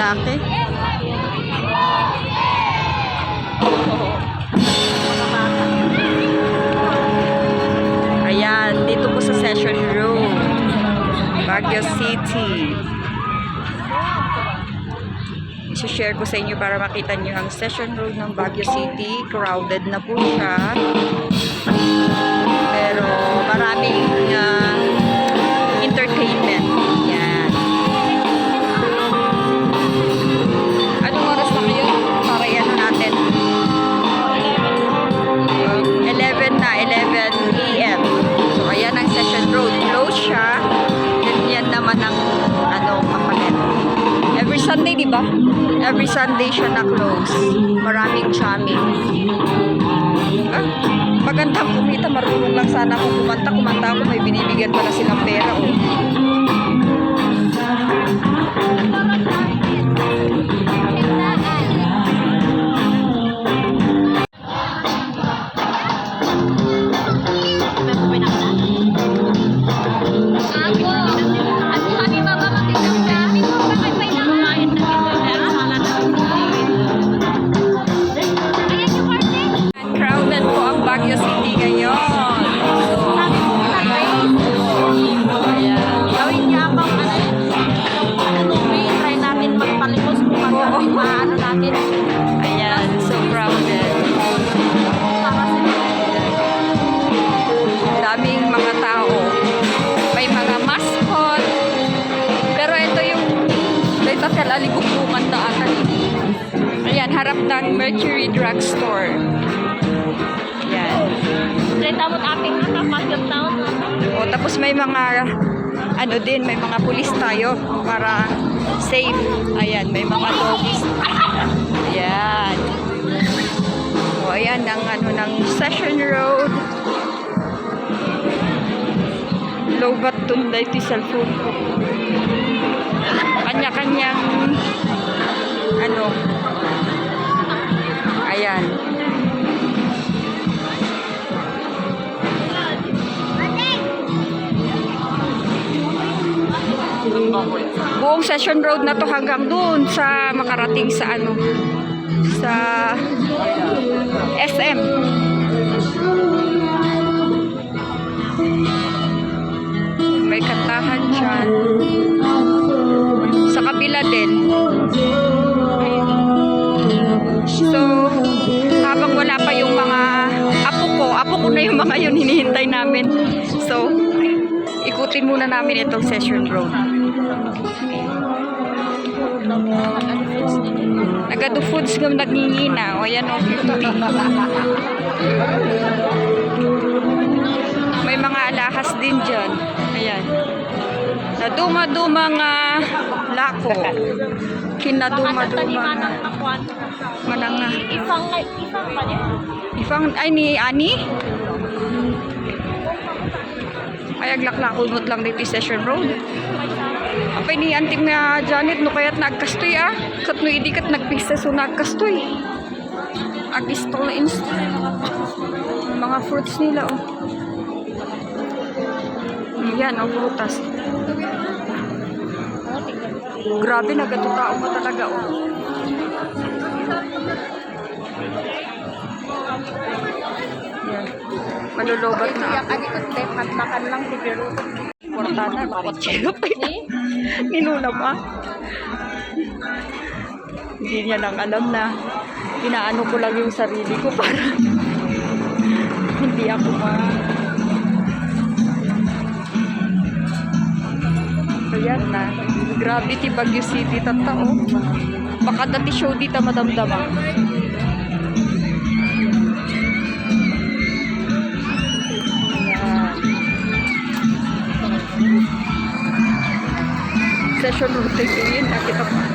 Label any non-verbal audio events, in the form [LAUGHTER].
lalaki? Ay, lalaki. Ayan, dito po sa Session Road, Baguio City. I-share ko sa inyo para makita nyo ang Session Road ng Baguio City. Crowded na po siya. Pero maraming ah, ba? Every Sunday siya na close. Maraming chamming. Ah, magandang kumita. Marunong lang sana ako kumanta. Kumanta ako, may binibigyan pala silang pera. Oh. Na ata. Ayan, harap ng Mercury Drugstore. Ayan. Try tamot ating nakapagod taon. O, tapos may mga ano din, may mga pulis tayo para safe. Ayan, may mga doggies. Ayan. O, ayan ang ano ng Session Road. Lobat tunday ti cellphone ko. Kanya-kanyang ano. Ayan. buong Session Road na to hanggang doon sa makarating sa ano sa SM may kantahan dyan din so habang wala pa yung mga apo ko apo ko na yung mga yun hinihintay namin so ikutin muna namin itong Session Road Nagado foods ngam nagngingina. O yan o, 50. May mga alahas din dyan. Ayan. Naduma-duma nga lako. Kinaduma-duma nga. Mananga. Isang isang pa niya. Ifang, ay ni Ani? Ay, aglaklakot lang dito Session Road. Apay ni anting nga Janet no kaya't nagkastoy ah. Kat no idi kat nagpisa so nagkastoy. Agistol na inst. Mga fruits nila oh. Yan oh, prutas. Grabe nagatutao mo talaga oh. Yan. Malulobat na ako. Ani ko te matmakan lang siguro. Portada, makutsyo pa [LAUGHS] Ninula pa. Hindi niya lang alam na inaano ko lang yung sarili ko para [LAUGHS] hindi ako ma... Ayan na. Gravity Baguio City tatao. Baka dati show dito madamdama. Session yun. Nakita pa.